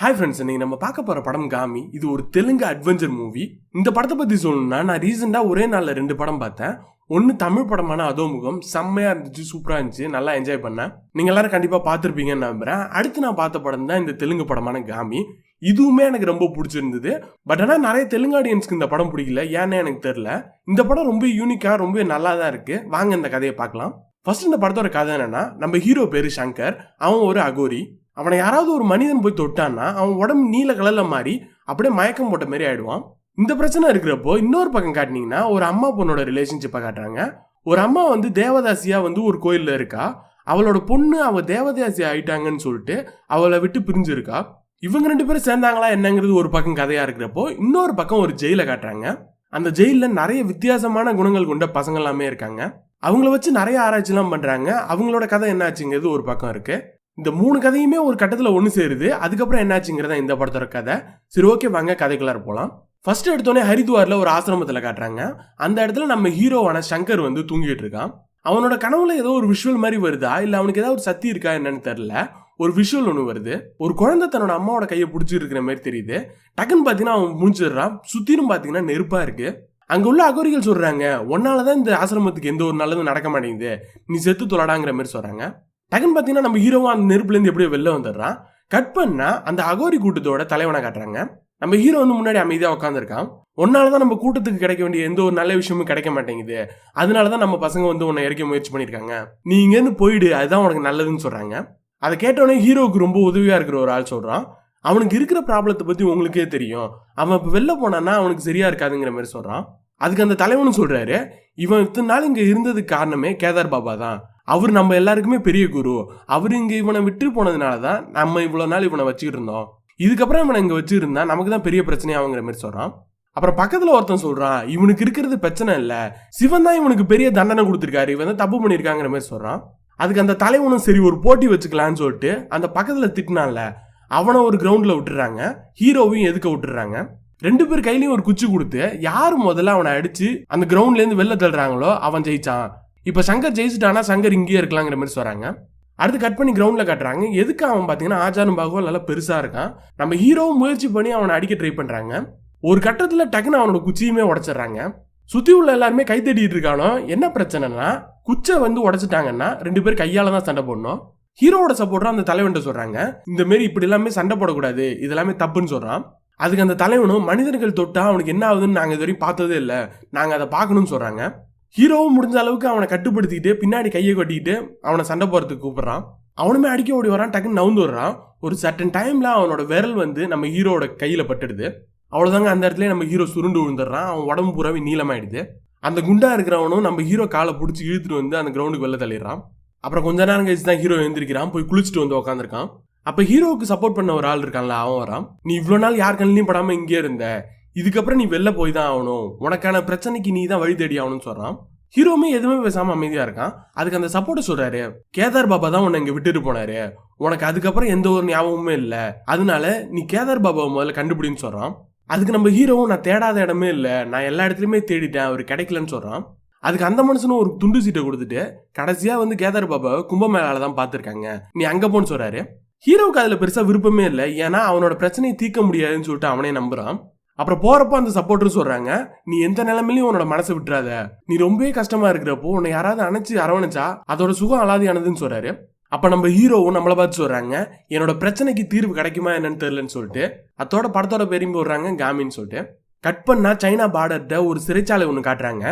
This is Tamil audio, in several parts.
ஹாய் ஃப்ரெண்ட்ஸ் இன்னைக்கு நம்ம பார்க்க போகிற படம் காமி. இது ஒரு தெலுங்கு அட்வென்ச்சர் மூவி இந்த படத்தை பற்றி சொல்லணும்னா நான் ரீசெண்டாக ஒரே நாளில் ரெண்டு படம் பார்த்தேன். ஒன்று தமிழ் படமான அதோமுகம். செம்மையாக இருந்துச்சு சூப்பராக இருந்துச்சு. நல்லா என்ஜாய் பண்ணேன். நீங்கள் எல்லாரும் கண்டிப்பாக பார்த்துருப்பீங்கன்னு நம்புகிறேன் அடுத்து நான் பார்த்த படம் தான் இந்த தெலுங்கு படமான காமி. இதுவுமே எனக்கு ரொம்ப பிடிச்சிருந்தது. பட் ஆனால் நிறைய தெலுங்கு ஆடியன்ஸ்க்கு இந்த படம் பிடிக்கல. ஏன்னு எனக்கு தெரில இந்த படம் ரொம்ப யூனிக்காக ரொம்ப நல்லா தான் இருக்குது வாங்க இந்த கதையை பார்க்கலாம். ஃபர்ஸ்ட் இந்த படத்தோட கதை என்னன்னா நம்ம ஹீரோ பேரு சங்கர். அவன் ஒரு அகோரி. அவனை யாராவது ஒரு மனிதன் போய் தொட்டான்னா அவன் உடம்பு நீல கலரில் மாறி அப்படியே மயக்கம் போட்ட மாதிரி ஆயிடுவான். இந்த பிரச்சனை இருக்கிறப்போ இன்னொரு பக்கம் காட்டினீங்கன்னா ஒரு அம்மா பொண்ணோட ரிலேஷன்ஷிப்பை காட்டுறாங்க. ஒரு அம்மா வந்து தேவதாசியா வந்து ஒரு கோயிலில் இருக்கா? அவளோட பொண்ணு அவள் தேவதாசி ஆயிட்டாங்கன்னு சொல்லிட்டு அவளை விட்டு பிரிஞ்சிருக்கா? இவங்க ரெண்டு பேரும் சேர்ந்தாங்களா என்னங்கிறது ஒரு பக்கம் கதையாக இருக்கிறப்போ இன்னொரு பக்கம் ஒரு ஜெயிலை காட்டுறாங்க. அந்த ஜெயிலில் நிறைய வித்தியாசமான குணங்கள் கொண்ட பசங்க எல்லாமே இருக்காங்க. அவங்கள வச்சு நிறைய ஆராய்ச்சிலாம் பண்ணுறாங்க அவங்களோட கதை என்னாச்சுங்கிறது ஒரு பக்கம் இருக்குது இந்த மூணு கதையுமே ஒரு கட்டத்தில் ஒன்று சேருது. அதுக்கப்புறம் என்னாச்சுங்கிறதா இந்த படத்தோட கதை. சரி ஓகே வாங்க கதைக்குள்ளார போகலாம் ஃபர்ஸ்ட் எடுத்தோடனே ஹரித்வாரில் ஒரு ஆசிரமத்தில் காட்டுறாங்க. அந்த இடத்துல நம்ம ஹீரோவான சங்கர் வந்து தூங்கிட்டு இருக்கான். அவனோட கனவுல ஏதோ ஒரு விஷுவல் மாதிரி வருதா? இல்லை அவனுக்கு ஏதாவது ஒரு சக்தி இருக்கா என்னன்னு தெரில ஒரு விஷுவல் ஒன்று வருது. ஒரு குழந்தை தன்னோட அம்மாவோட கையை பிடிச்சிட்டு இருக்கிற மாதிரி தெரியுது. டக்குன்னு பார்த்தீங்கன்னா அவன் முடிச்சிடுறான் சுத்திலும் பார்த்தீங்கன்னா நெருப்பாக இருக்குது அங்கே உள்ள அகோரிகள் சொல்கிறாங்க உன்னால தான் இந்த ஆசிரமத்துக்கு எந்த ஒரு நல்லதும் நடக்க மாட்டேங்குது. நீ செத்து தொலைடாங்கிற மாதிரி சொல்கிறாங்க டக்குன்னு பார்த்தீங்கன்னா நம்ம ஹீரோவும் அந்த நெருப்புலேருந்து எப்படியோ வெளில வந்துடுறான். கட் பண்ணா அந்த அகோரி கூட்டத்தோட தலைவனை காட்டுறாங்க. நம்ம ஹீரோ வந்து முன்னாடி அமைதியாக உட்காந்துருக்கான் ஒன்னால தான் நம்ம கூட்டத்துக்கு கிடைக்க வேண்டிய எந்த ஒரு நல்ல விஷயமும் கிடைக்க மாட்டேங்குது. அதனால தான் நம்ம பசங்க வந்து உன்னை இறக்க முயற்சி பண்ணியிருக்காங்க. நீ இங்கேருந்து போயிடு அதுதான் உனக்கு நல்லதுன்னு சொல்கிறாங்க அதை கேட்டோடனே ஹீரோவுக்கு ரொம்ப உதவியாக இருக்கிற ஒரு ஆள் சொல்கிறான் அவனுக்கு இருக்கிற ப்ராப்ளத்தை பற்றி உங்களுக்கே தெரியும். அவன் இப்போ வெளில போனான்னா அவனுக்கு சரியாக இருக்காதுங்கிற மாதிரி சொல்கிறான் அதுக்கு அந்த தலைவனும் சொல்கிறாரு இவன் இத்தனை நாள் இங்கே இருந்ததுக்கு காரணமே கேதார் பாபா தான். அவர் நம்ம எல்லாருக்குமே பெரிய குரு. அவர் இங்கே இவனை விட்டு போனதுனால தான் நம்ம இவ்வளோ நாள் இவனை வச்சுக்கிட்டு இருந்தோம். இதுக்கப்புறம் இவனை இங்கே வச்சுருந்தா நமக்கு தான் பெரிய பிரச்சனையாகுங்கிற மாதிரி சொல்கிறான் அப்புறம் பக்கத்தில் ஒருத்தன் சொல்கிறான் இவனுக்கு இருக்கிறது பிரச்சனை இல்லை. சிவன் தான் இவனுக்கு பெரிய தண்டனை கொடுத்துருக்காரு. இவன் தான் தப்பு பண்ணியிருக்காங்கிற மாதிரி சொல்கிறான் அதுக்கு அந்த தலைவனும் சரி ஒரு போட்டி வச்சுக்கலான்னு சொல்லிட்டு அந்த பக்கத்தில் திட்டினான்ல. அவனை ஒரு கிரவுண்டில் விட்டுறாங்க. ஹீரோவையும் எதுக்க விட்டுறாங்க. ரெண்டு பேர் கையிலையும் ஒரு குச்சி கொடுத்து யார் முதல்ல அவனை அடித்து அந்த கிரவுண்ட்லேருந்து வெளில தள்ளுறாங்களோ அவன் ஜெயிச்சான். இப்போ சங்கர் ஜெயிச்சிட்டானா சங்கர் இங்கேயே இருக்கலாங்கிற மாதிரி சொல்கிறாங்க அடுத்து கட் பண்ணி கிரவுண்டில் காட்டுறாங்க. எதுக்கு அவன் பார்த்தீங்கன்னா ஆச்சாரம் பாகவல் நல்லா பெருசாக இருக்கான். நம்ம ஹீரோவும் முயற்சி பண்ணி அவனை அடிக்க ட்ரை பண்ணுறாங்க ஒரு கட்டத்தில் டக்குன்னு அவனோட குச்சியுமே உடச்சிட்றாங்க. சுற்றி உள்ள எல்லாருமே கை தேடிட்டு இருக்கானோ என்ன பிரச்சனைனா குச்சை வந்து உடச்சிட்டாங்கன்னா ரெண்டு பேர் கையால் தான் சண்டை போடணும். ஹீரோவோட சப்போர்ட்டரும் அந்த தலைவன்கிட்ட சொல்கிறாங்க இந்த மாரி இப்படி எல்லாமே சண்டை போடக்கூடாது இதெல்லாமே தப்புன்னு சொல்கிறான் அதுக்கு அந்த தலைவனும் மனிதர்கள் தொட்டா அவனுக்கு என்ன ஆகுதுன்னு நாங்கள் இது வரையும் பார்த்ததே இல்லை. நாங்கள் அதை பார்க்கணும்னு சொல்கிறாங்க ஹீரோவும் முடிஞ்ச அளவுக்கு அவனை கட்டுப்படுத்திக்கிட்டு பின்னாடி கையை கொட்டிக்கிட்டு அவனை சண்டை போகிறதுக்கு கூப்பிட்றான். அவனுமே அடிக்க ஓடி வரான் டக்குன்னு நவுந்து வர்றான் ஒரு சர்டன் டைமில் அவனோட விரல் வந்து நம்ம ஹீரோவோட கையில் பட்டுடுது. அவ்வளோதாங்க அந்த இடத்துல நம்ம ஹீரோ சுருண்டு விழுந்துடுறான். அவன் உடம்பு பூராவே நீளமாயிடுது. அந்த குண்டா இருக்கிறவனும் நம்ம ஹீரோ காலை பிடிச்சி இழுத்துட்டு வந்து அந்த கிரவுண்டுக்கு வெளில தள்ளிடுறான். அப்புறம் கொஞ்ச நேரம் கழிச்சு தான் ஹீரோ எழுந்திருக்கிறான் போய் குளிச்சுட்டு வந்து உட்காந்துருக்கான் அப்போ ஹீரோவுக்கு சப்போர்ட் பண்ண ஒரு ஆள் இருக்கான்ல அவன் வரான். நீ இவ்வளோ நாள் யார் கண்ணிலையும் படாமல் இங்கே இருந்த? இதுக்கப்புறம் நீ வெளில போய் தான் ஆகணும். உனக்கான பிரச்சனைக்கு நீ தான் வழி தேடி ஆகணும்னு சொல்கிறான் ஹீரோவுமே எதுவுமே பேசாம அமைதியா இருக்கான். அதுக்கு அந்த சப்போர்ட்டை சொல்றாரு. கேதார் பாபா தான் உன்னை இங்க விட்டுட்டு போனாரு. உனக்கு அதுக்கப்புறம் எந்த ஒரு ஞாபகமுமே இல்லை. அதனால நீ கேதார் பாபாவை முதல்ல கண்டுபிடின்னு சொல்றான். அதுக்கு நம்ம ஹீரோவும் நான் தேடாத இடமே இல்லை. நான் எல்லா இடத்துலையுமே தேடிட்டேன். அவர் கிடைக்கலன்னு சொல்றான். அதுக்கு அந்த மனுஷனும் ஒரு துண்டு சீட்டை கொடுத்துட்டு கடைசியா வந்து கேதார் பாபா கும்பமேளால தான் பார்த்துருக்காங்க. நீ அங்க போன்னு சொல்றாரு. ஹீரோவுக்கு அதுல பெருசா விருப்பமே இல்லை. ஏன்னா அவனோட பிரச்சனையை தீர்க்க முடியாதுன்னு சொல்லிட்டு அவனே நம்புறான். அப்புறம் போறப்போ அந்த சப்போர்ட்டரும் சொல்றாங்க நீ எந்த நிலைமையிலும் உன்னோட மனசை விட்டுறாத. நீ ரொம்பவே கஷ்டமா இருக்கிறப்போ உன்னை யாராவது அணைச்சு அரவணைச்சா அதோட சுகம் அலாதியானதுன்னு சொல்றாரு. அப்ப நம்ம ஹீரோவும் நம்மளை பார்த்து சொல்றாங்க என்னோட பிரச்சனைக்கு தீர்வு கிடைக்குமா என்னன்னு தெரியலன்னு சொல்லிட்டு அதோட படத்தோட பேரையும் போடுறாங்க காமின்னு சொல்லிட்டு. கட் பண்ணா சைனா பார்டர்கிட்ட ஒரு சிறைச்சாலை ஒன்று காட்டுறாங்க.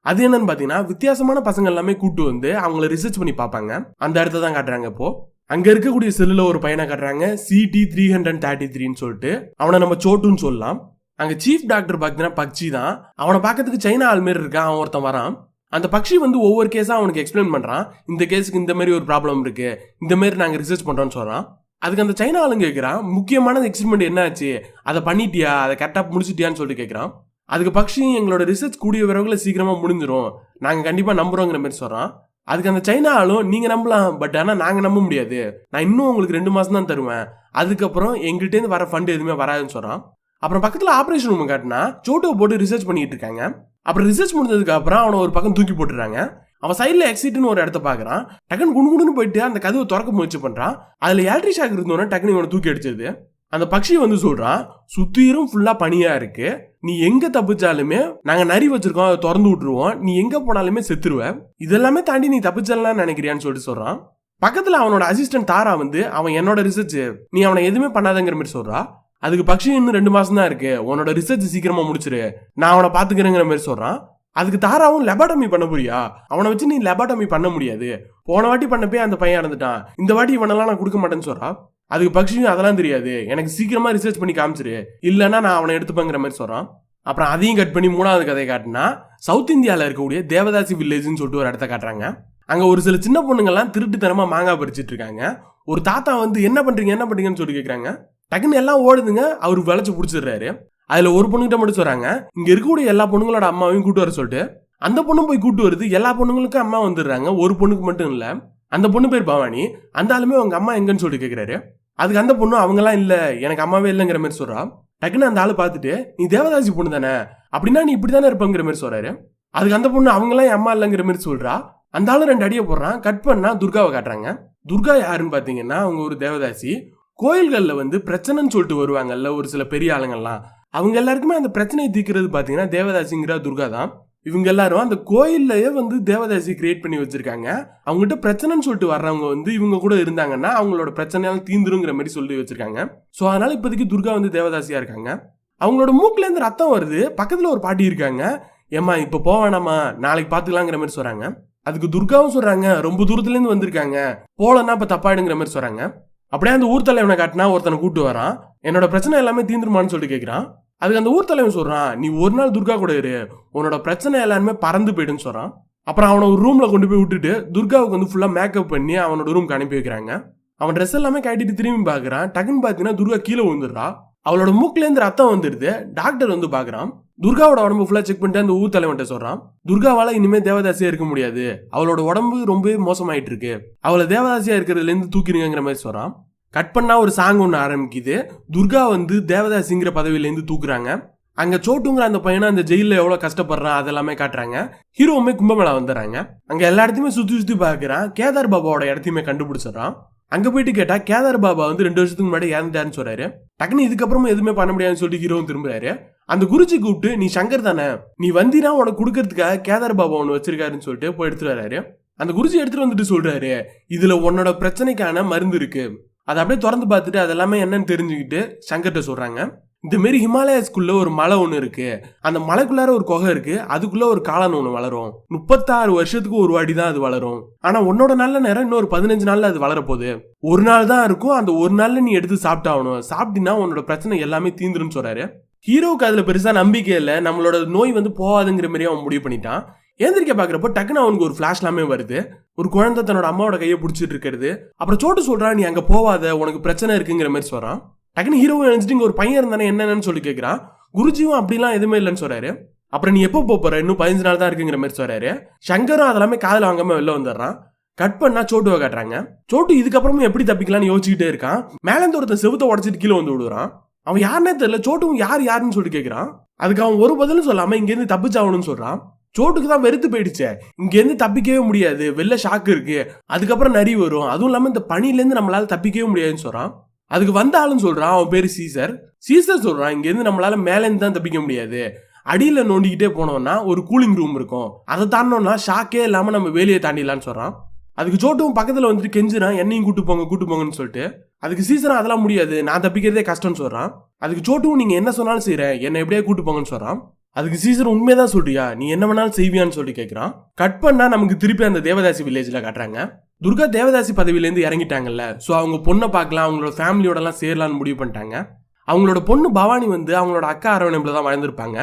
அது என்னன்னு பார்த்தீங்கன்னா வித்தியாசமான பசங்க எல்லாமே கூட்டு வந்து அவங்கள ரிசர்ச் பண்ணி பார்ப்பாங்க. அந்த இடத்த தான் காட்டுறாங்க இப்போ. அங்க இருக்கக்கூடிய செல்லுல ஒரு பையனை காட்டுறாங்க சிடி த்ரீ ஹண்ட்ரட் தேர்ட்டி த்ரீன்னு சொல்லிட்டு. அவனை நம்ம சோட்டுன்னு சொல்லலாம். அங்க சீஃப் டாக்டர் பார்த்தீங்கன்னா பக்ஷி தான். அவனை பார்க்கறதுக்கு சைனா ஆள் மாரி இருக்கான் அவன் ஒருத்தன் வரான். அந்த பக்ஷி வந்து ஒவ்வொரு கேஸாக அவனுக்கு எக்ஸ்பிளைன் பண்றான். இந்த கேஸுக்கு இந்த மாதிரி ஒரு ப்ராப்ளம் இருக்கு. இந்த மாதிரி நாங்கள் ரிசர்ச் பண்றோம்னு சொல்றான். அதுக்கு அந்த சைனா ஆளுங்க கேட்குறான் முக்கியமான எக்ஸ்பெரிமெண்ட் என்ன ஆச்சு அதை பண்ணிட்டியா? அதை கரெக்டாக முடிச்சிட்டியான்னு சொல்லிட்டு கேட்குறான் அதுக்கு பக்ஷி எங்களோட ரிசர்ச் கூடிய விரைவில் சீக்கிரமா முடிஞ்சிரும். நாங்க கண்டிப்பா நம்புறோங்கிற மாதிரி சொல்றான். அதுக்கு அந்த சைனா ஆளும் நீங்க நம்பலாம் பட் ஆனால் நாங்க நம்ப முடியாது. நான் இன்னும் உங்களுக்கு ரெண்டு மாசம் தான் தருவேன். அதுக்கப்புறம் எங்கள்கிட்டேருந்து வர ஃபண்ட் எதுவுமே வராதுன்னு சொல்றான். அப்புறம் பக்கத்தில் ஆப்ரேஷன் ரூம் காட்டினா சோட்டோ போட்டு ரிசர்ச் பண்ணிட்டு இருக்காங்க. அப்புறம் ரிசர்ச் முடிஞ்சதுக்கு அப்புறம் அவனை ஒரு பக்கம் தூக்கி போட்டுறாங்க. அவன் சைடில் எக்ஸிட்னு ஒரு இடத்த பார்க்குறான் டக்குன்னு குடுகுடுன்னு போயிட்டு அந்த கதவை திறக்க முயற்சி பண்ணுறான் அதில் ஏல்ட்ரி ஷாக் இருந்தோன்னே டக்குனு இவனை தூக்கி அடிச்சது. அந்த பக்ஷி வந்து சொல்கிறான் சுத்திரும் ஃபுல்லாக பனியாக இருக்கு. நீ எங்கே தப்பிச்சாலுமே நாங்கள் நரி வச்சுருக்கோம் அதை திறந்து விட்டுருவோம். நீ எங்கே போனாலுமே செத்துருவ. இதெல்லாமே தாண்டி நீ தப்பிச்சலாம் நினைக்கிறியான்னு சொல்லிட்டு சொல்கிறான் பக்கத்தில் அவனோட அசிஸ்டன்ட் தாரா வந்து அவன் என்னோட ரிசர்ச் நீ அவனை எதுவுமே பண்ணாதங்கிற மாதிரி சொல்கிறா அதுக்கு பக்ஷி இன்னும் ரெண்டு மாசம் தான் இருக்கு. உன்னோட ரிசர்ச் சீக்கிரமா முடிச்சிரு. நான் அவனை பாத்துக்கிறேங்கிற மாதிரி சொல்றான். அதுக்கு தாராவும் லெபாட்டமி பண்ண போறியா? அவனை வச்சு நீ லெபாட்டமி பண்ண முடியாது. போன வாட்டி பண்ணப்பே அந்த பையன் இறந்துட்டான். இந்த வாட்டி இவனெல்லாம் நான் கொடுக்க மாட்டேன்னு சொல்றான். அதுக்கு பக்ஷியும் அதெல்லாம் தெரியாது. எனக்கு சீக்கிரமா ரிசர்ச் பண்ணி காமிச்சிரு. இல்லைன்னா நான் அவனை எடுத்துப்பேங்கிற மாதிரி சொல்றான். அப்புறம் அதையும் கட் பண்ணி மூணாவது கதையை காட்டினா சவுத் இந்தியாவில் இருக்கக்கூடிய தேவதாசி வில்லேஜ்னு சொல்லிட்டு ஒரு இடத்த காட்டுறாங்க. அங்கே ஒரு சில சின்ன பொண்ணுங்கெல்லாம் திருட்டுத்தனமாக மாங்காய் பறிச்சிட்டு இருக்காங்க. ஒரு தாத்தா வந்து என்ன பண்ணுறீங்க என்ன பண்ணுறீங்கன்னு சொல்லி கேட்குறாங்க டக்குன்னு எல்லாம் ஓடுதுங்க. அவர் விளைச்சி பிடிச்சிடுறாரு. அதுல ஒரு பொண்ணுகிட்ட மட்டும் சொல்றாங்க இங்க இருக்கக்கூடிய எல்லா பொண்ணுங்களோட அம்மாவையும் கூட்டு வர சொல்லிட்டு. அந்த பொண்ணும் போய் கூட்டு வருது எல்லா பொண்ணுங்களுக்கும் அம்மா வந்துடுறாங்க. ஒரு பொண்ணுக்கு மட்டும் இல்ல. அந்த பொண்ணு பேர் பவானி. அந்த ஆளுமே அவங்க அம்மா எங்கன்னு சொல்லிட்டு கேட்குறாரு அதுக்கு அந்த பொண்ணு அவங்கலாம் இல்ல. எனக்கு அம்மாவே இல்லைங்கிற மாதிரி சொல்றா. டக்குன்னு அந்த ஆள் பார்த்துட்டு நீ தேவதாசி பொண்ணு தானே? அப்படின்னா நீ இப்படி தானே இருப்பங்கிற மாதிரி சொல்றாரு. அதுக்கு அந்த பொண்ணு அவங்களாம் என் அம்மா இல்லைங்கிற மாதிரி சொல்றா. அந்த ஆளு ரெண்டு அடியை போடுறான். கட் பண்ணா துர்காவை காட்டுறாங்க. துர்கா யாருன்னு பாத்தீங்கன்னா அவங்க ஒரு தேவதாசி. கோயில்களில் வந்து பிரச்சனைன்னு சொல்லிட்டு வருவாங்கல்ல ஒரு சில பெரிய ஆளுங்கள்லாம். அவங்க எல்லாருக்குமே அந்த பிரச்சனையை தீர்க்கிறது பார்த்தீங்கன்னா தேவதாசிங்கிற துர்கா தான். இவங்க எல்லாரும் அந்த கோயில்லையே வந்து தேவதாசி கிரியேட் பண்ணி வச்சிருக்காங்க. அவங்ககிட்ட பிரச்சனைன்னு சொல்லிட்டு வர்றவங்க வந்து இவங்க கூட இருந்தாங்கன்னா அவங்களோட பிரச்சனையால தீந்துருங்கிற மாதிரி சொல்லி வச்சிருக்காங்க. ஸோ அதனால இப்போதைக்கு துர்கா வந்து தேவதாசியா இருக்காங்க. அவங்களோட மூக்குலேருந்து ரத்தம் வருது. பக்கத்தில் ஒரு பாட்டி இருக்காங்க. ஏம்மா இப்போ போவேணாமா நாளைக்கு பார்த்துக்கலாங்கிற மாதிரி சொல்கிறாங்க அதுக்கு துர்காவும் சொல்கிறாங்க ரொம்ப தூரத்துலேருந்து வந்திருக்காங்க. போகலன்னா இப்போ தப்பாயிடுங்கிற மாதிரி சொல்கிறாங்க அப்படியே அந்த ஊர் தலைவனை காட்டினா ஒருத்தனை கூட்டு வரான். என்னோட பிரச்சனை எல்லாமே தீந்துருமான்னு சொல்லிட்டு கேட்குறான் அதுக்கு அந்த ஊர் தலைவன் சொல்கிறான் நீ ஒரு நாள் துர்கா கூட இரு. உன்னோட பிரச்சனை எல்லாருமே பறந்து போயிடுன்னு சொல்கிறான் அப்புறம் அவனை ஒரு ரூமில் கொண்டு போய் விட்டுட்டு துர்காவுக்கு வந்து ஃபுல்லாக மேக்கப் பண்ணி அவனோட ரூம்க்கு அனுப்பி வைக்கிறாங்க. அவன் ட்ரெஸ் எல்லாமே கட்டிட்டு திரும்பி பார்க்குறான் டக்குன்னு பார்த்தீங்கன்னா துர்கா கீழே விழுந்துடுறா. அவளோட மூக்குலேருந்து ரத்தம் வந்துடுது. டாக்டர் வந்து பார்க்குறான் துர்காவோட உடம்பு ஃபுல்லாக செக் பண்ணிட்டு அந்த ஊர் தலைவன்ட்ட சொல்கிறான் துர்காவால் இனிமேல் தேவதாசியாக இருக்க முடியாது. அவளோட உடம்பு ரொம்பவே மோசமாயிட்டு இருக்கு அவளை தேவதாசியாக இருக்கிறதுலேருந்து தூக்கிடுங்கிற மாதிரி சொல்கிறான் கட் பண்ணால் ஒரு சாங் ஒன்று ஆரம்பிக்குது. துர்கா வந்து தேவதாசிங்கிற பதவியிலேருந்து தூக்குறாங்க. அங்கே சோட்டுங்கிற அந்த பையனை அந்த ஜெயிலில் எவ்வளோ கஷ்டப்படுறான் அதெல்லாமே காட்டுறாங்க. ஹீரோவுமே கும்பமேளா வந்துடுறாங்க. அங்கே எல்லா இடத்தையுமே சுற்றி சுற்றி பார்க்குறான். கேதார் பாபாவோட இடத்தையுமே கண்டுபிடிச்சிடறான். அங்கே போயிட்டு கேட்டால் கேதார் பாபா வந்து ரெண்டு வருஷத்துக்கு முன்னாடி இறந்துட்டாருன்னு சொல்கிறாரு டக்குனு இதுக்கப்புறமா எதுவுமே பண்ண முடியாதுன்னு சொல்லி ஹீரோவும் திரும்புறாரு. அந்த குருஜி கூப்பிட்டு நீ சங்கர் தானே? நீ வந்தினா உனக்கு கொடுக்கறதுக்காக கேதார் பாபா ஒன்று வச்சிருக்காருன்னு சொல்லிட்டு போய் எடுத்துட்டு வராரு அந்த குருஜி எடுத்துட்டு வந்துட்டு சொல்றாரு இதுல உன்னோட பிரச்சனைக்கான மருந்து இருக்கு. அதை அப்படியே திறந்து பார்த்துட்டு அதெல்லாமே என்னன்னு தெரிஞ்சுக்கிட்டு சங்கர்கிட்ட சொல்றாங்க. இந்த மாரி ஹிமாலயாஸ்குள்ள ஒரு மலை ஒன்று இருக்கு. அந்த மலைக்குள்ளார ஒரு குகை இருக்கு. அதுக்குள்ள ஒரு காளான் ஒன்று வளரும். முப்பத்தாறு வருஷத்துக்கு ஒரு வாட்டி தான் அது வளரும். ஆனா உன்னோட நல்ல நேரம் இன்னொரு பதினஞ்சு நாள்ல அது வளரப்போகுது. ஒரு நாள் தான் இருக்கும். அந்த ஒரு நாள்ல நீ எடுத்து சாப்பிட்டாகணும் சாப்பிட்டினா உன்னோட பிரச்சனை எல்லாமே தீந்துருன்னு சொல்றாரு. ஹீரோவுக்கு அதுல பெருசா நம்பிக்கை இல்லை. நம்மளோட நோய் வந்து போகாதுங்கிற மாதிரி அவன் முடிவு பண்ணிட்டான். ஏந்திரிக்க பாக்குறப்போ டக்குன்னு அவனுக்கு ஒரு ஃபிளாஷ் எல்லாமே வருது. ஒரு குழந்தை தன்னோட அம்மாவோட கையை பிடிச்சிட்டு இருக்கிறது. அப்புறம் சோட்டு சொல்றான் நீ அங்க போவாத. உனக்கு பிரச்சனை இருக்குங்கிற மாதிரி சொல்றான். டக்குன்னு ஹீரோ நினைச்சிட்டு இங்கே ஒரு பையன் இருந்தானே என்னன்னு சொல்லி கேட்குறான் குருஜியும் அப்படிலாம் எதுவுமே இல்லைன்னு சொல்றாரு. அப்புறம் நீ எப்போ போப் போற? இன்னும் பதினஞ்சு நாள் தான் இருக்குங்கிற மாதிரி சொல்றாரு. சங்கரும் அதெல்லாமே காதில் வாங்காம வெளில வந்துடுறான். கட் பண்ணா சோட்டுவை காட்டுறாங்க. சோட்டு இதுக்கப்புறமும் எப்படி தப்பிக்கலாம்னு யோசிச்சுக்கிட்டே இருக்கான். மேல இருந்து ஒருத்தன் செவுத்த உடச்சிட்டு கீழே வந்து விடுறான். அவன் யாருனே தெரியல. சோட்டுவும் யார் யாருன்னு சொல்லிட்டு கேட்குறான் அதுக்கு அவன் ஒரு பதிலும் சொல்லாம இங்கேருந்து தப்பிச்சாகணும்னு சொல்றான். சோட்டுக்கு தான் வெறுத்து போயிடுச்சே. இங்கேருந்து தப்பிக்கவே முடியாது. வெளில ஷாக்கு இருக்கு. அதுக்கப்புறம் நரி வரும். அதுவும் இல்லாமல் இந்த பனில நம்மளால தப்பிக்கவே முடியாதுன்னு சொல்றான். அதுக்கு வந்த ஆளுன்னு அவன் பேர் சீசர். சீசர் சொல்கிறான் இங்கேருந்து நம்மளால் மேலேருந்து தான் தப்பிக்க முடியாது. அடியில் நோண்டிக்கிட்டே போனோம்னா ஒரு கூலிங் ரூம் இருக்கும். அதை தாண்டோம்னா ஷாக்கே இல்லாமல் நம்ம வேலையை தாண்டிடலான்னு சொல்கிறான் அதுக்கு சோட்டும் பக்கத்தில் வந்துட்டு கெஞ்சுறான் என்னையும் கூட்டு போங்க கூட்டு போங்கன்னு சொல்லிட்டு. அதுக்கு சீசன் அதெல்லாம் முடியாது நான் தப்பிக்கிறதே கஷ்டம்னு சொல்கிறான் அதுக்கு சோட்டும் நீங்கள் என்ன சொன்னாலும் செய்கிறேன் என்னை எப்படியே கூட்டு போங்கன்னு சொல்கிறான் அதுக்கு சீசன் உண்மையதான் சொல்றியா? நீ என்ன வேணாலும் செய்வியான்னு சொல்லி கேட்கறான் கட் பண்ணா நமக்கு திருப்பி அந்த தேவதாசி வில்லேஜ்ல காட்டுறாங்க. துர்கா தேவதாசி பதவியிலேருந்து இறங்கிட்டாங்கல்ல. ஸோ அவங்க பொண்ணை பார்க்கலாம் அவங்களோட ஃபேமிலியோட எல்லாம் சேரலாம்னு முடிவு பண்ணிட்டாங்க. அவங்களோட பொண்ணு பவானி வந்து அவங்களோட அக்கா அரவணைப்பில் தான் வாழ்ந்திருப்பாங்க.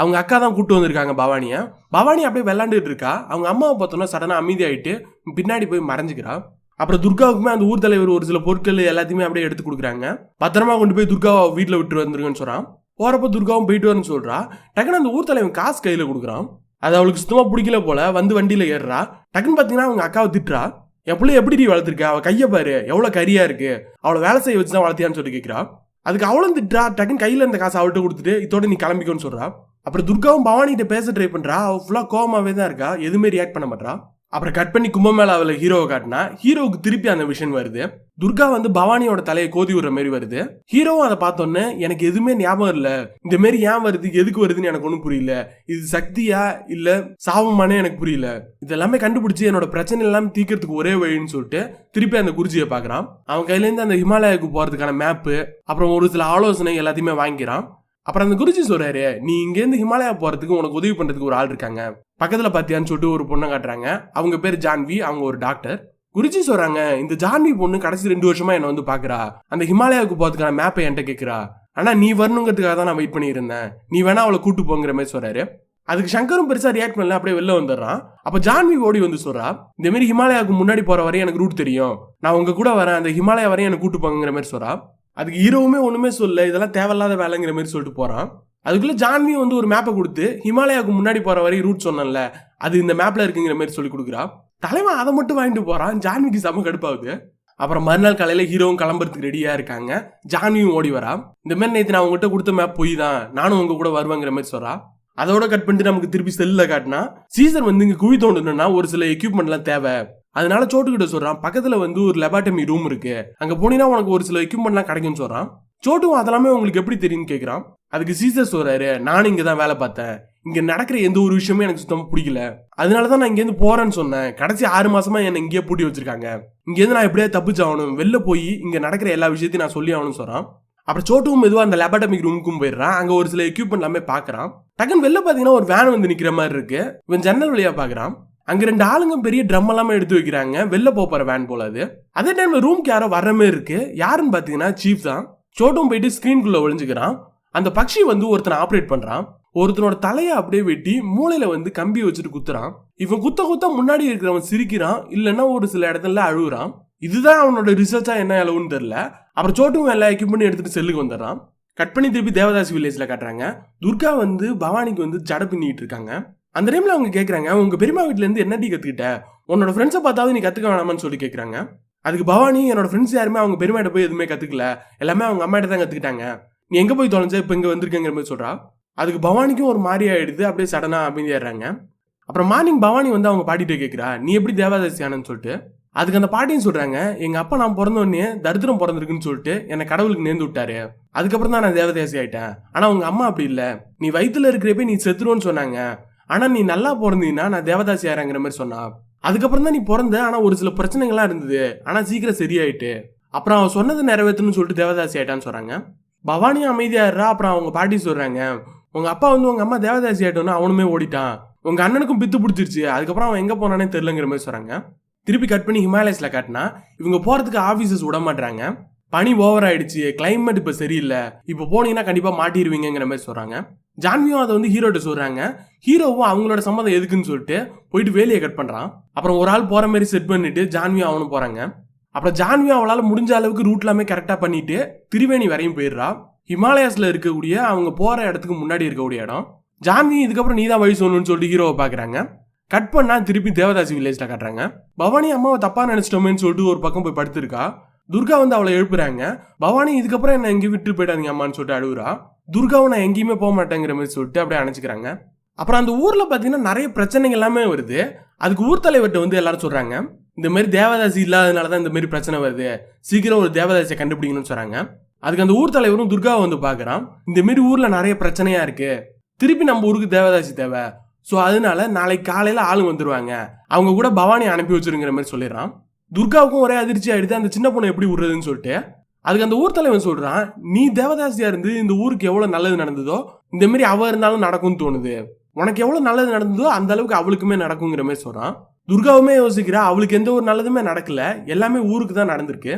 அவங்க அக்கா தான் கூட்டு வந்திருக்காங்க பவானியை. பவானி அப்படியே விளாண்டுட்டு இருக்கா. அவங்க அம்மாவை பார்த்தோன்னா சடனாக அமைதியாயிட்டு பின்னாடி போய் மறைஞ்சிக்கிறா. அப்புறம் துர்காவுக்குமே அந்த ஊர் தலைவர் ஒரு சில பொருட்கள் எல்லாத்தையுமே அப்படியே எடுத்து கொடுக்குறாங்க. பத்திரமா கொண்டு போய் துர்காவை வீட்டில் விட்டு வந்துருங்கன்னு சொல்கிறான் போகிறப்ப துர்காவும் போயிட்டு வரேன்னு சொல்கிறா டக்குன்னு அந்த ஊர் தலைவன் காசு கையில் கொடுக்குறான். அது அவளுக்கு சுத்தமாக பிடிக்கல போல வந்து வண்டியில் ஏறுறா. டக்குன்னு பார்த்தீங்கன்னா அவங்க அக்காவை திட்டுறா. என் பிள்ளை எப்படி நீ வளர்த்துருக்க? அவள் கையை பாரு. எவ்வளோ கரியா இருக்கு. அவளை வேலை செய்ய வச்சு தான் வளர்த்தியான்னு சொல்லி கேட்குறா அதுக்கு அவளும் திட்டுறா. டக்குன்னு கையில் இருந்த காசு அவள்கிட்ட கொடுத்துட்டு இதோட நீ கிளம்பிக்கோன்னு சொல்கிறா அப்புறம் துர்காவும் பவானிகிட்ட பேச ட்ரை பண்ணுறா அவள் ஃபுல்லாக கோமாவே தான் இருக்கா. எதுவுமே ரியாக்ட் பண்ண மாட்டா அப்புறம் கட் பண்ணி கும்பமேளாவில் ஹீரோவை காட்டினா ஹீரோவுக்கு திருப்பி அந்த விஷன் வருது. துர்கா வந்து பவானியோட தலையை கோதி விடுற மாதிரி வருது. ஹீரோவும் அதை பார்த்தோன்னே எனக்கு எதுவுமே ஞாபகம் இல்லை. இந்த மாரி ஏன் வருது எதுக்கு வருதுன்னு எனக்கு ஒன்றும் புரியல. இது சக்தியா இல்லை சாபமானே எனக்கு புரியல. இதெல்லாமே கண்டுபிடிச்சி என்னோட பிரச்சனை எல்லாமே தீர்க்கறதுக்கு ஒரே வழின்னு சொல்லிட்டு திருப்பி அந்த குருஜியை பார்க்குறான். அவன் கையிலேருந்து அந்த ஹிமாலயாவுக்கு போகிறதுக்கான மேப்பு அப்புறம் ஒரு சில ஆலோசனை எல்லாத்தையுமே வாங்கிக்கிறான். அப்புறம் அந்த குருஜி சொல்றாரு நீ இங்கேருந்து ஹிமாலயா போறதுக்கு உனக்கு உதவி பண்றதுக்கு ஒரு ஆள் இருக்காங்க. பக்கத்துல பாத்தியான்னு சொல்லிட்டு ஒரு பொண்ணை காட்டுறாங்க. அவங்க பேர் ஜான்வி அவங்க ஒரு டாக்டர் குருஜி சொல்றாங்க இந்த ஜான்வி பொண்ணு கடைசி ரெண்டு வருஷமா என்ன வந்து பாக்குறா. அந்த ஹிமாலயாவுக்கு போறதுக்கான மேப்பை என்கிட்ட கேக்குறா. ஆனா நீ வரணுங்கிறதுக்காக தான் நான் வெயிட் பண்ணியிருந்தேன் நீ வேணா அவளை கூட்டு போங்கிற மாதிரி சொல்றாரு. அதுக்கு சங்கரும் பெருசா ரியாக்ட் பண்ணல அப்படியே வெளில வந்துடுறான். அப்ப ஜான்வி ஓடி வந்து சொல்றா இந்த மாதிரி ஹிமாலயாவுக்கு முன்னாடி போற வரையும் எனக்கு ரூட் தெரியும். நான் உங்க கூட வரேன். அந்த ஹிமாலயா வரையும் எனக்கு கூட்டு போங்கிற மாதிரி சொல்றா. அதுக்கு ஹீரோவுமே ஒன்றுமே சொல்ல இதெல்லாம் தேவையில்லாத வேலைங்கிற மாதிரி சொல்லிட்டு போகிறான் அதுக்குள்ளே ஜான்வி வந்து ஒரு மேப்பை கொடுத்து ஹிமாலயாவுக்கு முன்னாடி போகிற வரையும் ரூட் சொன்னேன்ல அது இந்த மேப்பில் இருக்குங்கிற மாதிரி சொல்லி கொடுக்குறா. தலைவன் அதை மட்டும் வாங்கிட்டு போகிறான் ஜான்விக்கு செம கடுப்பாகுது. அப்புறம் மறுநாள் காலையில் ஹீரோவும் கிளம்புறதுக்கு ரெடியாக இருக்காங்க. ஜான்வியும் ஓடி வரா. இந்த மாதிரி நேற்று நான் உங்ககிட்ட கொடுத்த மேப் போய் தான் நானும் உங்க கூட வருவேங்கிற மாதிரி சொல்றா. அதோட கட் பண்ணிட்டு நமக்கு திருப்பி செல்லில் காட்டினா சீசர் வந்து இங்கே குழி தோண்டணும்னா ஒரு சில எக்யூப்மெண்ட்லாம் தேவை. அதனால சோட்டுக்கிட்ட சொல்றான் பக்கத்துல வந்து ஒரு லெபாட்டமி ரூம் இருக்கு. அங்க போனீங்கன்னா உனக்கு ஒரு சில எக்யூப்மெண்ட்லாம் கிடைக்கும்னு சொல்றான். சோட்டும் அதெல்லாமே உங்களுக்கு எப்படி தெரியும்னு கேட்குறான் அதுக்கு சீசர் சொல்றாரு நானும் இங்க தான் வேலை பார்த்தேன். இங்க நடக்கிற எந்த ஒரு விஷயமே எனக்கு சுத்தமா பிடிக்கல. அதனாலதான் நான் இங்க இருந்து போறேன்னு சொன்னேன். கடைசி ஆறு மாசமா என்னை இங்கேயே பூட்டி வச்சிருக்காங்க. இங்க இருந்து நான் எப்படியா தப்பிச்சாகணும் வெளில போய் இங்க நடக்கிற எல்லா விஷயத்தையும் நான் சொல்லி ஆகணும்னு சொல்றான். அப்புறம் சோட்டுவும் மெதுவா அந்த லெபாட்டமிக் ரூமுக்கும் போயிடுறான். அங்க ஒரு சில எக்யூப்மெண்ட் எல்லாமே பாக்குறான் டக்குன்னு வெளில பாத்தீங்கன்னா ஒரு வேன் வந்து நிக்கிற மாதிரி இருக்கு. இவன் ஜன்னல் வழியா பாக்குறான் அங்க ரெண்டு ஆளுங்க பெரிய ட்ரம் எல்லாமே எடுத்து வைக்கிறாங்க. வெளில போற வேன் போல அது. அதே டைம்ல ரூம்க்கு யாரோ வர்ற மாதிரி இருக்கு. யாருன்னு பாத்தீங்கன்னா சீஃப் தான். சோட்டும் போயிட்டு ஸ்கிரீன்குள்ள ஒளிஞ்சுக்கிறான். அந்த பக்ஷி வந்து ஒருத்தனை ஆப்ரேட் பண்றான். ஒருத்தனோட தலையை அப்படியே வெட்டி மூளையில வந்து கம்பி வச்சுட்டு குத்துறான். இவன் குத்த குத்த முன்னாடி இருக்கிறவன் சிரிக்கிறான். இல்லைன்னா ஒரு சில இடத்துல அழுகுறான் இதுதான் அவனோட ரிசர்ச்சா என்ன அளவுன்னு தெரியல. அப்புறம் சோட்டும் எல்லா எக்யூப்மெண்ட் எடுத்துட்டு செல்லுக்கு வந்துடுறான். கட் பண்ணி திருப்பி தேவதாசி வில்லேஜ்ல காட்டுறாங்க. துர்கா வந்து பவானிக்கு வந்து ஜட பின்னிட்டு இருக்காங்க. அந்த டைமில் அவங்க கேட்குறாங்க உங்க பெரியமா வீட்டிலேருந்து என்ன டீ கற்றுக்கிட்ட உன்னோட ஃப்ரெண்ட்ஸை பார்த்தாவது நீ கற்றுக்க வேணாமான்னு சொல்லி கேட்குறாங்க அதுக்கு பவானி என்னோட ஃப்ரெண்ட்ஸ் யாருமே அவங்க பெருமாட்ட போய் எதுவுமே கற்றுக்கல எல்லாமே அவங்க அம்மாட்ட தான் கற்றுக்கிட்டாங்க நீ எங்கே போய் தொலைஞ்ச? இப்போ இங்கே வந்திருக்கேங்கிற மாதிரி சொல்கிறா அதுக்கு பவானிக்கும் ஒரு மாதிரி ஆகிடுது அப்படியே சடனாக அமைதியாடுறாங்க அப்புறம் மார்னிங் பவானி வந்து அவங்க பாட்டிகிட்ட கேட்குறா நீ எப்படி தேவாதாசி ஆனன்னு சொல்லிட்டு? அதுக்கு அந்த பாட்டியும் சொல்கிறாங்க எங்கள் அப்பா நான் பிறந்த உடனே தரித்திரம் பிறந்திருக்குன்னு சொல்லிட்டு என்னை கடவுளுக்கு நேர்ந்து விட்டாரு. அதுக்கப்புறம் தான் நான் தேவதாசி ஆயிட்டேன். ஆனால் உங்கள் அம்மா அப்படி இல்லை. நீ வயிற்றுல இருக்கிறப்ப நீ செத்துருவோன்னு சொன்னாங்க. ஆனால் நீ நல்லா பிறந்தீங்கன்னா நான் தேவதாசி ஆகிறேங்கிற மாதிரி சொன்னா. அதுக்கப்புறம் தான் நீ பிறந்த ஆனால் ஒரு சில பிரச்சனைகள்லாம் இருந்தது. ஆனால் சீக்கிரம் சரியாயிட்டு. அப்புறம் அவன் சொன்னதை நிறைவேற்றணும்னு சொல்லிட்டு தேவதாசி ஆயிட்டான்னு சொல்கிறாங்க பவானியும் அமைதியாடுறா அப்புறம் அவங்க பாட்டி சொல்கிறாங்க உங்கள் அப்பா வந்து உங்கள் அம்மா தேவதாசி ஆயிட்டோன்னு அவனுமே ஓடிட்டான். உங்கள் அண்ணனுக்கும் பித்து பிடிச்சிருச்சு. அதுக்கப்புறம் அவன் எங்கே போனானே தெரிலங்கிற மாதிரி சொல்கிறாங்க திருப்பி கட் பண்ணி ஹிமாலயஸில் காட்டினா இவங்க போகிறதுக்கு ஆஃபீஸஸ் விட மாட்டாங்க பனி ஓவர் ஆயிடுச்சு. கிளைமேட் இப்போ சரியில்லை. இப்போ போனீங்கன்னா கண்டிப்பாக மாட்டிடுவீங்கிற மாதிரி சொல்கிறாங்க ஜான்வியும் அதை வந்து ஹீரோட்ட சொல்கிறாங்க ஹீரோவும் அவங்களோட சம்மதம் எதுக்குன்னு சொல்லிட்டு போயிட்டு வேலையை கட் பண்ணுறான் அப்புறம் ஒரு ஆள் போகிற மாதிரி செட் பண்ணிவிட்டு ஜான்வியும் அவனும் போகிறாங்க அப்புறம் ஜான்வியும் அவளால் முடிஞ்ச அளவுக்கு ரூட் எல்லாமே கரெக்டா பண்ணிட்டு திரிவேணி வரையும் போயிடுறா. ஹிமாலயாஸில் இருக்கக்கூடிய அவங்க போகிற இடத்துக்கு முன்னாடி இருக்கக்கூடிய இடம். ஜான்வி இதுக்கப்புறம் நீதான் வழி சொல்லணும்னு சொல்லிட்டு ஹீரோவை பார்க்குறாங்க கட் பண்ணால் திருப்பி தேவதாசி வில்லேஜில் கட்டுறாங்க. பவானி அம்மாவை தப்பாக நினச்சிட்டோமேன்னு சொல்லிட்டு ஒரு பக்கம் போய் படுத்திருக்கா. துர்கா வந்து அவளை எழுப்புறாங்க. பவானி இதுக்கப்புறம் என்ன இங்கே விட்டு போயிடாதீங்க அம்மான்னு சொல்லிட்டு அழுகுறா துர்காவை நான் எங்கேயுமே போக மாட்டேங்கிற மாதிரி சொல்லிட்டு அப்படியே அணைச்சிக்கிறாங்க. அப்புறம் அந்த ஊரில் பார்த்தீங்கன்னா நிறைய பிரச்சனைகள் எல்லாமே வருது. அதுக்கு ஊர் தலைவர்கிட்ட வந்து எல்லாரும் சொல்கிறாங்க இந்த மாதிரி தேவதாசி இல்லாதனால தான் இந்த மாதிரி பிரச்சனை வருது. சீக்கிரம் ஒரு தேவதாசியை கண்டுபிடிக்கணும்னு சொல்கிறாங்க அதுக்கு அந்த ஊர் தலைவரும் துர்காவை வந்து பார்க்குறான் இந்த மாதிரி ஊரில் நிறைய பிரச்சனையாக இருக்குது திருப்பி நம்ம ஊருக்கு தேவதாசி தேவை. ஸோ அதனால நாளைக்கு காலையில் ஆளுங்க வந்துடுவாங்க அவங்க கூட பவானி அனுப்பி வச்சிருங்கிற மாதிரி சொல்லிடுறான். துர்காவுக்கும் ஒரே அதிர்ச்சி ஆகிடுது அந்த சின்ன பொண்ணை எப்படி விடுறதுன்னு சொல்லிட்டு அதுக்கு அந்த ஊர் தலைவன் சொல்றான் நீ தேவதாசியா இருந்து இந்த ஊருக்கு எவ்வளவு நல்லது நடந்ததோ இந்த மாதிரி அவ இருந்தாலும் நடக்கும்னு தோணுது. உனக்கு எவ்வளவு நல்லது நடந்ததோ அந்த அளவுக்கு அவளுக்குமே நடக்குங்கிற மாதிரி சொல்றான். துர்காவுமே யோசிக்கிறா அவளுக்கு எந்த ஒரு நல்லதுமே நடக்கல. எல்லாமே ஊருக்கு தான் நடந்திருக்கு.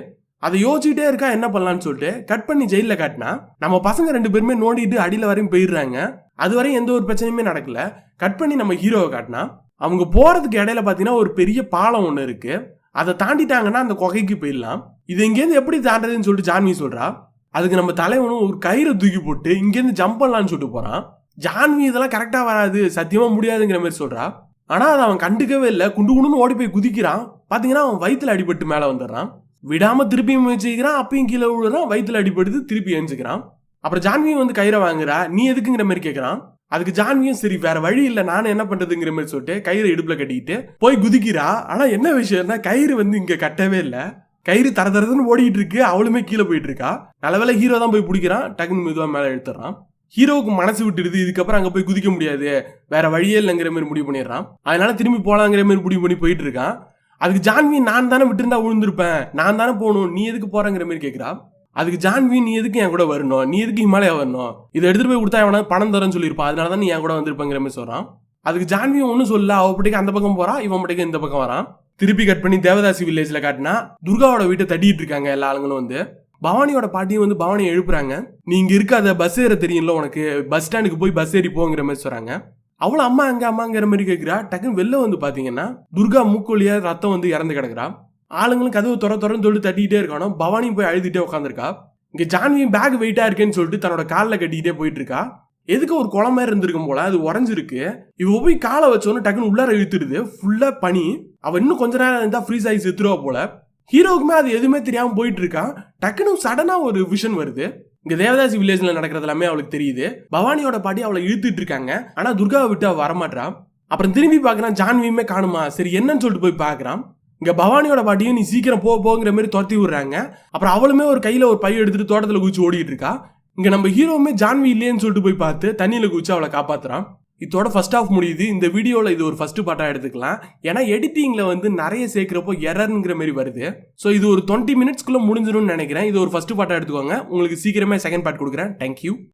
அதை யோசிச்சுட்டே இருக்கா என்ன பண்ணலான்னு சொல்லிட்டு கட் பண்ணி ஜெயிலில் காட்டினா நம்ம பசங்க ரெண்டு பேருமே நோண்டிட்டு அடியில் வரையும் போயிடுறாங்க. அது வரையும் எந்த ஒரு பிரச்சனையுமே நடக்கல. கட் பண்ணி நம்ம ஹீரோவை காட்டினா அவங்க போகிறதுக்கு இடையில பார்த்தீங்கன்னா ஒரு பெரிய பாலம் ஒன்று இருக்குது அதை தாண்டிட்டாங்கன்னா அந்த குகைக்கு போயிடலாம். இது இங்கேருந்து எப்படி தாண்டதுன்னு சொல்லிட்டு ஜான்வி சொல்றா. அதுக்கு நம்ம தலைவனும் ஒரு கயிறை தூக்கி போட்டு இங்கேருந்து ஜம்ப் பண்ணலான்னு சொல்லிட்டு போறான். ஜான்வி இதெல்லாம் கரெக்டா வராது சத்தியமா முடியாதுங்கிற மாதிரி சொல்றா. ஆனா அதை அவன் கண்டுக்கவே இல்லை. குண்டு குண்டுன்னு ஓடி போய் குதிக்கிறான். பாத்தீங்கன்னா அவன் வயிற்றுல அடிபட்டு மேல வந்துடுறான். விடாம திருப்பியும் முயற்சிக்கிறான். அப்பயும் கீழே விழுறான். வயிற்றுல அடிபடுது திருப்பி எழுஞ்சிக்கிறான் அப்புறம் ஜான்வி வந்து கயிறை வாங்குறா. நீ எதுக்குங்கிற மாதிரி கேட்கறான் அதுக்கு ஜான்வியும் சரி வேற வழி இல்லை நானும் என்ன பண்றதுங்கிற மாதிரி சொல்லிட்டு கயிறு இடுப்புல கட்டிக்கிட்டு போய் குதிக்கிறா. ஆனா என்ன விஷயம்னா கயிறு வந்து இங்க கட்டவே இல்லை. கயிறு தர தரதுன்னு ஓடிட்டு இருக்கு அவளுமே கீழே போயிட்டு இருக்கா. நல்லவேளை ஹீரோ தான் போய் பிடிக்கிறான் டக்குன்னு மெதுவாக மேலே எடுத்துறான் ஹீரோவுக்கு மனசு விட்டுடுது இதுக்கப்புறம் அங்கே போய் குதிக்க முடியாது. வேற வழியே இல்லைங்கிற மாதிரி முடிவு பண்ணிடுறான். அதனால திரும்பி போலாங்கிற மாதிரி முடிவு பண்ணி போயிட்டு இருக்கான். அதுக்கு ஜான்வி நான் தானே விட்டுருந்தா விழுந்திருப்பேன் நான் தானே போகணும். நீ எதுக்கு போறங்கிற மாதிரி கேட்குறான் அதுக்கு ஜான்வி நீ எதுக்கு என் கூட வரணும்? நீ எதுக்கு ஹிமாலயா வரணும்? இதை எடுத்துட்டு போய் கொடுத்தா எவனா பணம் தரேன்னு சொல்லியிருப்பான் அதனால தான் நீ என் கூட வந்திருப்பங்கிற மாதிரி சொல்றான். அதுக்கு ஜான்வி ஒன்றும் சொல்ல அவ பட்டிக்கு அந்த பக்கம் போறா இவன் பட்டிக்கு இந்த பக்கம் வரான். திருப்பி கட் பண்ணி தேவதாசி வில்லேஜ்ல காட்டினா துர்காவோட வீட்டை தட்டிட்டு இருக்காங்க எல்லா ஆளுங்களும் வந்து. பவானியோட பாட்டியும் வந்து பவானியை எழுப்புறாங்க. நீ இங்க இருக்காத பஸ் ஏற தெரியும்ல உனக்கு. பஸ் ஸ்டாண்டுக்கு போய் பஸ் ஏறி போங்கிற மாதிரி சொல்றாங்க. அவள அம்மா அங்க அம்மாங்கிற மாதிரி கேட்கிறா டக்குன்னு வெளில வந்து பாத்தீங்கன்னா துர்கா மூக்கொழியா ரத்தம் வந்து இறந்து கிடக்குறா. ஆளுங்களும் கதவு துற துறன்னு சொல்லிட்டு தட்டிக்கிட்டே இருக்கானோ. பவானியும் போய் அழுதுகிட்டே உட்காந்துருக்கா இங்க ஜான்வியும் பேக் வெயிட்டா இருக்கேன்னு சொல்லிட்டு தன்னோட காலில் கட்டிக்கிட்டே போயிட்டு இருக்கா எதுக்கு ஒரு குளம் மாதிரி இருந்திருக்கும் போல அது உறைஞ்சிருக்கு. இவ போய் காலை வச்சோன்னு டக்குன்னு உள்ளார இழுத்துடுது. ஃபுல்லா பனி. அவ இன்னும் கொஞ்ச நேரம் இருந்தா ஃப்ரீஸ் ஆகி செத்துருவா போல. ஹீரோவுக்குமே அது எதுவுமே தெரியாம போயிட்டு இருக்கான் டக்குன்னு சடனா ஒரு விஷன் வருது. இங்க தேவதாசி வில்லேஜ்ல நடக்கிறது எல்லாமே அவளுக்கு தெரியுது. பவானியோட பாட்டி அவளை இழுத்துட்டு இருக்காங்க. ஆனா துர்காவை விட்டு அவ வரமாட்டான் அப்புறம் திரும்பி பாக்குறான் ஜான்வியுமே காணுமா? சரி என்னன்னு சொல்லிட்டு போய் பாக்குறான் இங்கே பவானியோட பாட்டியும் நீ சீக்கிரம் போ போங்கிற மாதிரி துரத்தி விடுறாங்க. அப்புறம் அவளுமே ஒரு கையில் ஒரு பை எடுத்துட்டு தோட்டத்தில் குச்சி ஓடிட்டு இருக்கா. இங்கே நம்ம ஹீரோவுமே ஜான்வி இல்லையேன்னு சொல்லிட்டு போய் பார்த்து தண்ணியில் குச்சி அவளை காப்பாத்துறான். இதோட ஃபர்ஸ்ட் ஆஃப் முடியுது. இந்த வீடியோவில் இது ஒரு ஃபர்ஸ்ட் பாட்டாக எடுத்துக்கலாம். ஏன்னா எடிட்டிங்கில் வந்து நிறைய சேர்க்குறப்போ எரர்ங்கிற மாதிரி வருது. ஸோ இது ஒரு டுவெண்ட்டி மினிட்ஸ்க்குள்ளே முடிஞ்சிடும்னு நினைக்கிறேன். இது ஒரு ஃபர்ஸ்ட் பாட்டாக எடுத்துக்கோங்க. உங்களுக்கு சீக்கிரமே செகண்ட் பார்ட் கொடுக்குறேன். தேங்க்யூ